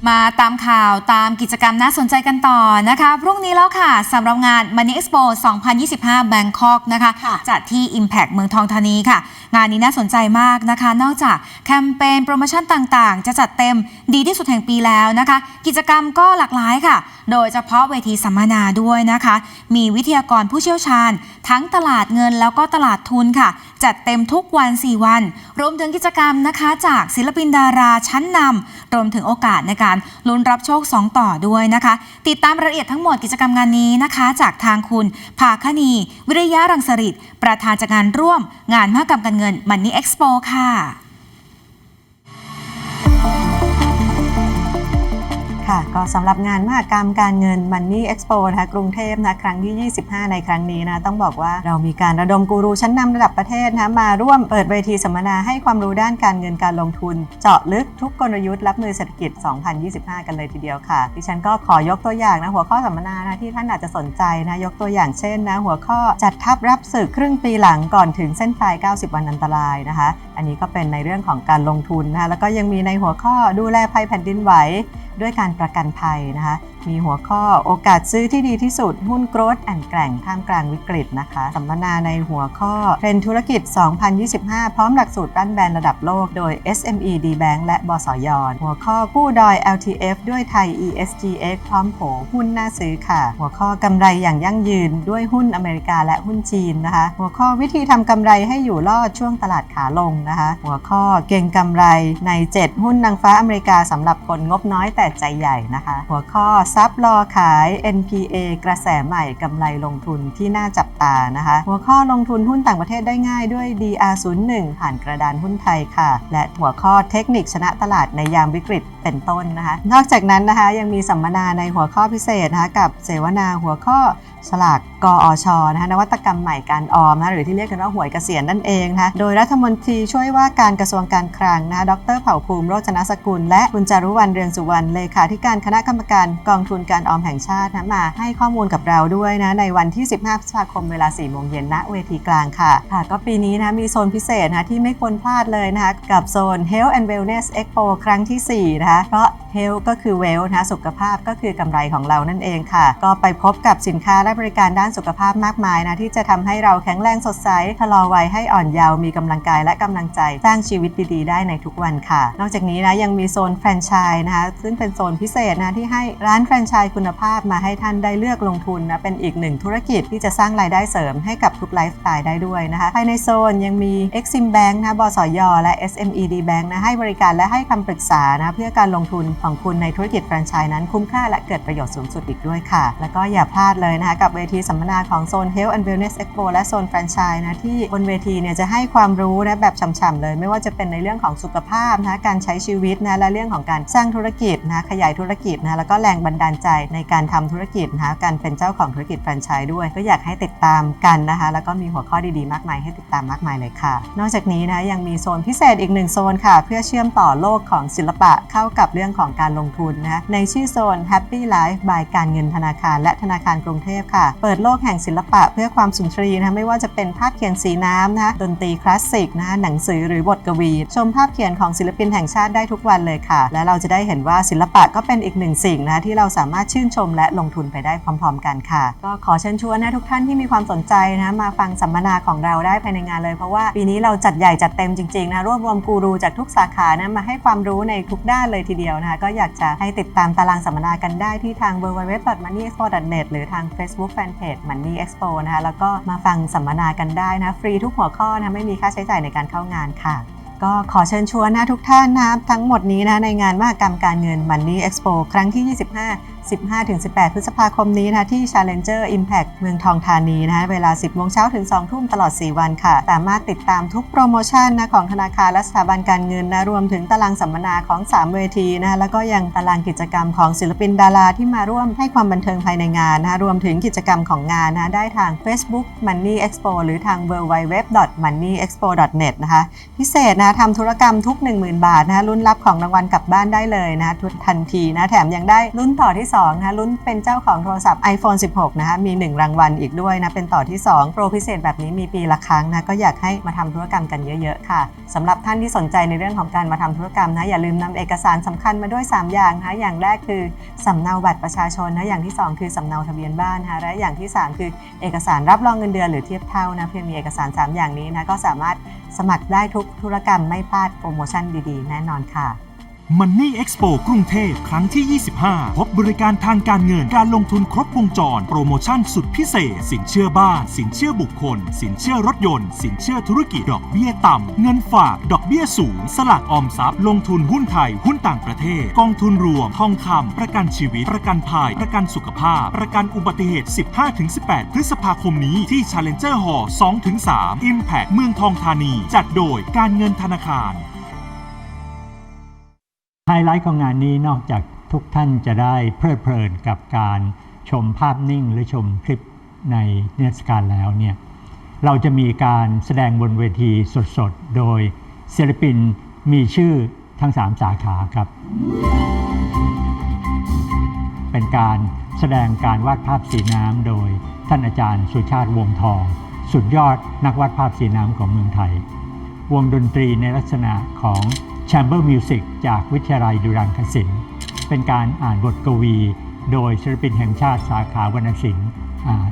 มาตามข่าวตามกิจกรรมน่าสนใจกันต่อนะคะ พรุ่งนี้แล้วค่ะสำหรับงาน Money Expo 2025 Bangkok นะคะค่ะจัดที่ Impact เมืองทองธานีค่ะ งานนี้น่าสนใจมากนะคะ นอกจากแคมเปญโปรโมชั่นต่างๆ จะจัดเต็มดีที่สุดแห่งปีแล้วนะคะ กิจกรรมก็หลากหลายค่ะ โดยเฉพาะเวทีสัมมนาด้วยนะคะ มีวิทยากรผู้เชี่ยวชาญ ทั้งตลาดเงินแล้วก็ตลาดทุนค่ะ จัดเต็มทุกวัน 4 วัน รวมถึงกิจกรรมนะคะ จากศิลปินดาราชั้นนำรวมถึงโอกาสในการลุ้นรับโชค 2 ต่อด้วยนะคะ ติดตามรายละเอียดทั้งหมดกิจกรรมงานนี้นะคะ จากทางคุณภาคณี วิริยะรังสริตประธานจัดงานร่วม งานมหกรรมการเงินมันนี่เอ็กซ์โปค่ะ ค่ะก็สำหรับงานมหกรรมการเงิน Money Expo นะคะกรุงเทพนะครั้งที่ 25 ในครั้งนี้นะต้องบอกว่าเรามีการระดมกูรูชั้นนำระดับประเทศนะมาร่วมเปิดเวทีสัมมนาให้ความรู้ด้านการเงินการลงทุน เจาะลึกทุกกลยุทธ์รับมือเศรษฐกิจ 2025 กันเลยทีเดียวค่ะ ดิฉันก็ขอยกตัวอย่างนะหัวข้อสัมมนานะที่ท่านอาจจะสนใจนะยกตัวอย่างเช่นนะหัวข้อจัดทัพรับศึกครึ่งปีหลังก่อนถึงเส้นตาย 90 วันอันตรายนะคะ อันนี้ก็เป็นในเรื่องของการลงทุนนะคะแล้วก็ยังมีในหัวข้อดูแลภัยแผ่นดินไหวด้วยการประกันภัยนะคะมีหัวข้อโอกาสซื้อที่ดีที่สุด หุ้นโกรดแอนแกร่งท่ามกลางวิกฤตนะคะ สัมมนาในหัวข้อเทรนธุรกิจ 2025 พร้อมหลักสูตรปั้นแบรนด์ระดับโลกโดย SME D Bank และบสยหัวข้อกู้ดอย LTF ด้วยไทย ESGX พร้อมโผหุ้นน่าซื้อค่ะ หัวข้อกำไรอย่างยั่งยืนด้วยหุ้นอเมริกาและหุ้นจีนนะคะ หัวข้อวิธีทำกำไรให้อยู่รอดช่วงตลาดขาลงนะคะ หัวข้อเก่งกำไรใน 7 หุ้นนางฟ้าอเมริกาสำหรับคนงบน้อยแต่ใจใหญ่นะคะ หัวข้อซับรอขาย NPA กระแสใหม่กำไรลงทุนที่น่าจับตานะคะ หัวข้อลงทุนหุ้นต่างประเทศได้ง่ายด้วย DR01 ผ่านกระดานหุ้นไทยค่ะ และหัวข้อเทคนิคชนะตลาดในยามวิกฤตเป็นต้นนะคะ นอกจากนั้นนะคะยังมีสัมมนาในหัวข้อพิเศษนะคะกับเสวนาหัวข้อ ฉลากกอชนะคะนวัตกรรมใหม่การออมนะหรือที่เรียกกันว่าหวยเกษียณนั่นเองนะคะโดยรัฐมนตรีช่วยว่าการกระทรวงการคลังนะคะดรเผ่าภูมิโรจนสกุล และคุณจารุวรรณเรืองสุวรรณเลขาธิการคณะกรรมการกองทุนการออมแห่งชาตินะมาให้ข้อมูลกับเราด้วยนะในวันที่ 15พฤษภาคมเวลา 4 โมงเย็นณเวทีกลางค่ะค่ะ ก็ปีนี้นะมีโซนพิเศษนะที่ไม่ควรพลาดเลยนะคะกับโซน Health and Wellness Expo ครั้งที่4นะคะเพราะ Health ก็คือ Wealth นะคะสุขภาพก็คือกำไรของเรานั่นเองค่ะ ก็ไปพบกับสินค้าและบริการด้านสุขภาพมากมายนะที่จะทำให้เราแข็งแรงสดใสชะลอวัยให้อ่อนเยาว์มีกำลังกายและกำลังใจสร้างชีวิตดีๆ ได้ในทุกวันค่ะ นอกจากนี้นะยังมีโซนแฟรนไชส์นะคะซึ่งเป็นโซนพิเศษนะที่ให้ร้านแฟรนไชส์คุณภาพมาให้ท่านได้เลือกลงทุนนะเป็นอีกหนึ่งธุรกิจที่จะสร้างรายได้เสริมให้กับทุกไลฟ์สไตล์ได้ด้วยนะคะภายในโซนยังมี Exim Bank นะบสยและ SMED Bank นะให้บริการและให้คำปรึกษานะเพื่อการลงทุนของคุณในธุรกิจแฟรนไชส์นั้นคุ้มค่าและเกิดประโยชน์สูงสุดอีกด้วยค่ะ แล้วก็อย่าพลาดเลยนะคะกับเวทีสัมมนาของโซน Health and Wellness Expo และโซนแฟรนไชส์นะที่บนเวทีเนี่ยจะให้ความรู้นะแบบฉ่ำๆเลย ไม่ว่าจะเป็นในเรื่องของสุขภาพนะการใช้ชีวิตนะและเรื่องของการสร้างธุรกิจนะขยายธุรกิจนะแล้วก็แรงบันดาลใจในการทำธุรกิจนะคะการเป็นเจ้าของธุรกิจแฟรนไชส์ด้วย ก็อยากให้ติดตามกันนะคะแล้วก็มีหัวข้อดีๆมากมายให้ติดตามมากมายเลยค่ะ นอกจากนี้นะยังมีโซนพิเศษอีกหนึ่งโซนค่ะ เพื่อเชื่อมต่อโลกของศิลปะเข้ากับเรื่องของการลงทุนนะในชื่อโซน Happy Life by การเงินธนาคารและธนาคารกรุงเทพค่ะ เปิดโลกแห่งศิลปะเพื่อความสุนทรีนะไม่ว่าจะเป็นภาพเขียนสีน้ำนะดนตรีคลาสสิกนะหนังสือหรือบทกวี ชมภาพเขียนของศิลปินแห่งชาติได้ทุกวันเลยค่ะ และเราจะได้เห็นว่าศิลปะก็เป็นอีกหนึ่งสิ่งนะที่เราสามารถชื่นชมและลงทุนไปได้พร้อม ๆ กันค่ะ ก็ขอเชิญชวนนะทุกท่านที่มีความสนใจนะมาฟังสัมมนาของเราได้ภายในงานเลยเพราะว่าปีนี้เราจัดใหญ่จัดเต็มจริงๆนะรวบรวมกูรูจากทุกสาขานะมาให้ความรู้ในทุกด้านเลยทีเดียวนะคะก็อยากจะให้ติดตามตารางสัมมนากันได้ที่ทาง www.moneyexpo.net หรือทาง Facebook Fanpage Money Expo นะคะแล้วก็มาฟังสัมมนากันได้นะฟรีทุกหัวข้อนะไม่มีค่าใช้จ่ายในการเข้างานค่ะก็ขอเชิญชวนนะทุกท่านนะทั้งหมดนี้นะในงานมหกรรมการเงิน Money Expo ครั้งที่ 25 15-18 พฤษภาคมนี้นะที่ Challenger Impact เมืองทองธานีนะเวลา 10โมงเช้าถึง 2 ทุ่มตลอด 4 วันค่ะ สามารถติดตามทุกโปรโมชั่นนะของธนาคารและสถาบันการเงินนะรวมถึงตารางสัมมนาของ 3 เวทีนะแล้วก็ยังตารางกิจกรรมของศิลปินดาราที่มาร่วมให้ความบันเทิงภายในงานนะรวมถึงกิจกรรมของงานนะได้ทาง Facebook Money Expo หรือทาง www.moneyexpo.net นะคะพิเศษนะนะทำธุรกรรมทุก 10,000 บาทนะคะลุ้นรับของรางวัลกลับบ้านได้เลยนะทันทีนะแถมยังได้ลุ้นต่อที่2นะคะลุ้นเป็นเจ้าของโทรศัพท์ iPhone 16 นะคะมี 1 รางวัลอีกด้วยนะเป็นต่อที่ 2 โปรพิเศษแบบนี้มีปีละครั้งนะก็อยากให้มาทำธุรกรรมกันเยอะๆค่ะสำหรับท่านที่สนใจในเรื่องของการมาทำธุรกรรมนะอย่าลืมนำเอกสารสำคัญมาด้วย 3 อย่างนะคะอย่างแรกคือสำเนาบัตรประชาชนนะอย่างที่ 2 คือสำเนาทะเบียนบ้านนะคะและอย่างที่ 3 คือเอกสารรับรองเงินเดือนหรือเทียบเท่านะเพียงมีเอกสาร 3 อย่างนี้นะก็สามารถสมัครได้ทุกธุรกรรมไม่พลาดโปรโมชั่นดีๆ แน่นอนค่ะ Money Expo กรุงเทพครั้งที่ 25 พบบริการทางการเงินการลงทุนครบวงจร โปรโมชั่นสุดพิเศษ สินเชื่อบ้าน สินเชื่อบุคคล สินเชื่อรถยนต์ สินเชื่อธุรกิจ ดอกเบี้ยต่ำ เงินฝาก ดอกเบี้ยสูง สลากออมทรัพย์ ลงทุนหุ้นไทย หุ้นต่างประเทศ กองทุนรวม ทองคำประกันชีวิต ประกันภัย ประกันสุขภาพ ประกันอุบัติเหตุ 15-18 พฤษภาคมนี้ที่ Challenger Hall 2-3 Impact เมืองทองธานี จัดโดยการเงินธนาคาร ไฮไลท์ของงานนี้นอกจากทุกท่านจะได้เพลิดเพลินกับการชมภาพนิ่งหรือชมคลิปในนิทศการแล้วเนี่ยเราจะมีการแสดงบนเวทีสดๆ โดยศิลปินมีชื่อทั้ง 3 สาขาครับ เป็นการแสดงการวาดภาพสีน้ำโดยท่านอาจารย์สุชาติวงทอง สุดยอดนักวาดภาพสีน้ำของเมืองไทย วงดนตรีในลักษณะของ Chamber Music จากวิทยาลัยดุรังคศิลป์เป็นการอ่านบทกวี โดยศิลปินแห่งชาติสาขาวรรณศิลป์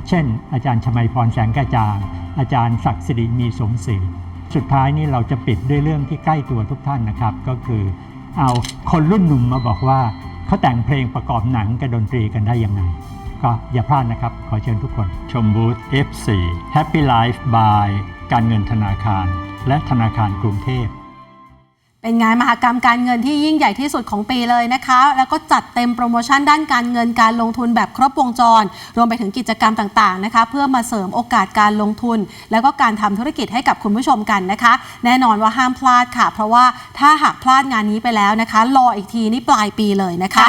เช่น อาจารย์ชมัยพรแสงกระจาง อาจารย์ศักดิ์สิริมีสมศรีสุดท้ายนี้เราจะปิดด้วยเรื่องที่ใกล้ตัวทุกท่านนะครับ ก็คือเอาคนรุ่นหนุ่มมาบอกว่าเขาแต่งเพลงประกอบหนังกับดนตรีกันได้ยังไง ก็อย่าพลาดนะครับ ขอเชิญทุกคน ชมบูธ F4 Happy Life by การเงินธนาคาร และธนาคารกรุงเทพ เป็นงานมหกรรมการเงินที่ยิ่งใหญ่ที่สุดของปีเลยนะคะ แล้วก็จัดเต็มโปรโมชั่นด้านการเงินการลงทุนแบบครบวงจร รวมไปถึงกิจกรรมต่างๆนะคะ เพื่อมาเสริมโอกาสการลงทุน แล้วก็การทำธุรกิจให้กับคุณผู้ชมกันนะคะ แน่นอนว่าห้ามพลาดค่ะ เพราะว่าถ้าหากพลาดงานนี้ไปแล้วนะคะ รออีกทีนี่ปลายปีเลยนะคะ